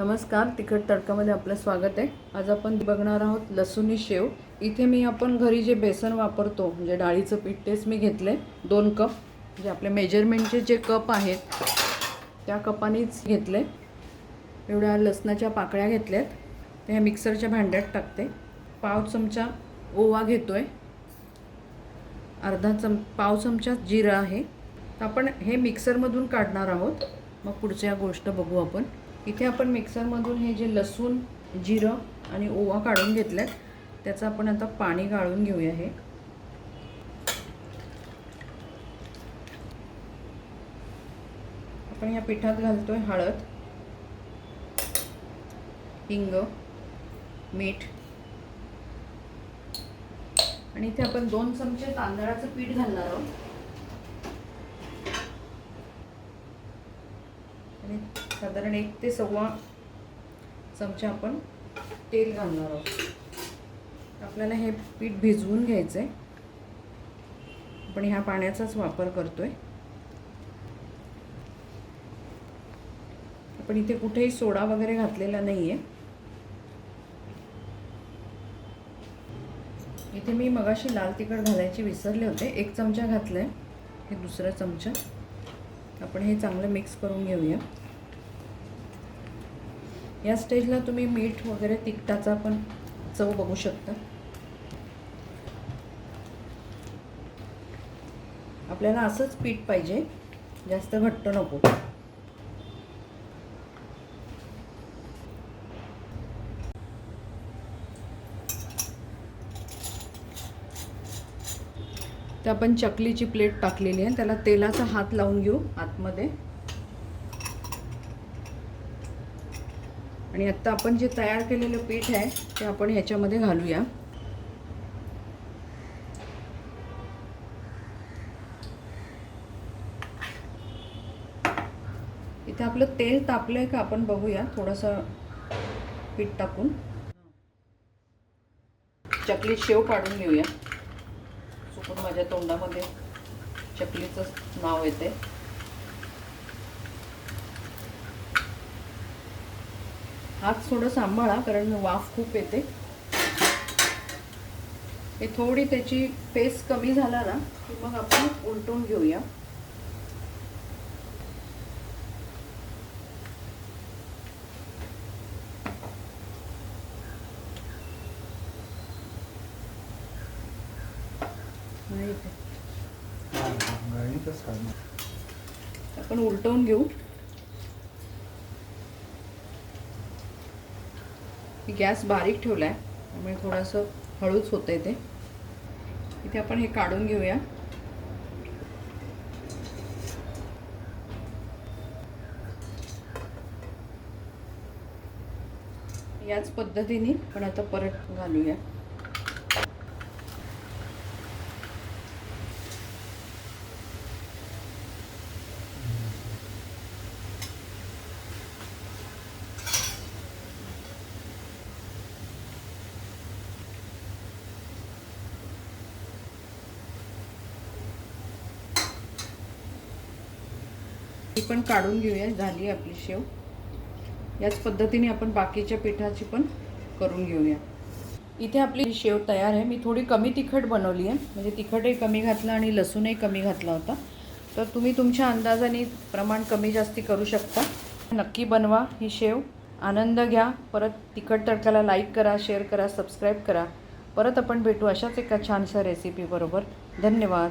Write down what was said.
नमस्कार तिखट तडकामध्ये आपलं स्वागत आहे. आज आपण बघणार आहोत लसुणी शेव. इथे मी आपण घरी जे बेसन वापरतो म्हणजे डाळीचं पीठ तेच मी घेतले दोन कप. म्हणजे आपले मेजरमेंटचे जे कप आहेत त्या कपानेच घेतले एवढ्या लसणाच्या पाकळ्या घेतल्यात. ते ह्या मिक्सरच्या भांड्यात टाकते. पाव चमचा ओवा घेतो आहे अर्धा चम पाव चमचा जिरा आहे. आपण हे मिक्सरमधून काढणार आहोत. मग पुढच्या गोष्ट बघू आपण. इथे आपण मिक्सरमधून हे जे लसूण जिरं आणि ओवा काढून घेतल्यात त्याचं आपण आता पाणी गाळून घेऊया हे. आपण या पिठात घालतोय हळद हिंग मीठ. आणि इथे आपण दोन चमचे तांदळाचं पीठ घालणार आहोत. आणि साधारण एक ते सव्वा चमचा आपण तेल घालणार आहोत. आपल्याला हे पीठ भिजवून घ्यायचं आहे आपण ह्या पाण्याचाच वापर करतो आहे आपण इथे कुठेही सोडा वगैरे घातलेला नाही आहे इथे मी मगाशी लाल तिखट घालायची विसरले होते. एक चमचा घातलं आहे हे दुसरा चमचा. आपण हे चांगलं मिक्स करून घेऊया. या स्टेजला तुम्ही मीठ वगैरे तिखटाचा पण चव बघू शकता. आपल्याला असंच पीठ पाहिजे जास्त घट्ट नको. तर आपण चकलीची प्लेट टाकलेली आहे त्याला तेलाचा हात लावून घेऊ आतमध्ये. आणि आत्ता आपण जे तयार केलेलं पीठ आहे ते आपण ह्याच्यामध्ये घालूया. इथे आपलं तेल तापलं आहे का आपण बघूया थोडंसं पीठ टाकून चकली शेव काढून घेऊया. चुकून माझ्या तोंडामध्ये चकलीचं नाव येते हात थोडं सांभाळा कारण वाफ खूप येते. हे थोडी त्याची पेस्ट कमी झाला ना की मग आपण उलटून घेऊया. आपण उलटवून घेऊ. गॅस बारीक ठेवला आहे त्यामुळे थोडंसं हळूच होतं ते. इथे आपण हे काढून घेऊया. याच पद्धतीने पण आता परत घालूया. ती पण काढून घेऊया झाली आपली शेव. याच पद्धतीने आपण बाकीच्या पिठाची पण करून घेऊया. इथे आपली शेव तयार आहे. मी थोडी कमी तिखट बनवली आहे. म्हणजे तिखटही कमी घातलं आणि लसूणही कमी घातला होता. तर तुम्ही तुमच्या अंदाजाने प्रमाण कमी जास्ती करू शकता. नक्की बनवा ही शेव. आनंद घ्या. परत तिखट तडकाला लाईक करा शेअर करा सबस्क्राईब करा. परत आपण भेटू अशाच एका छानशा रेसिपीबरोबर धन्यवाद.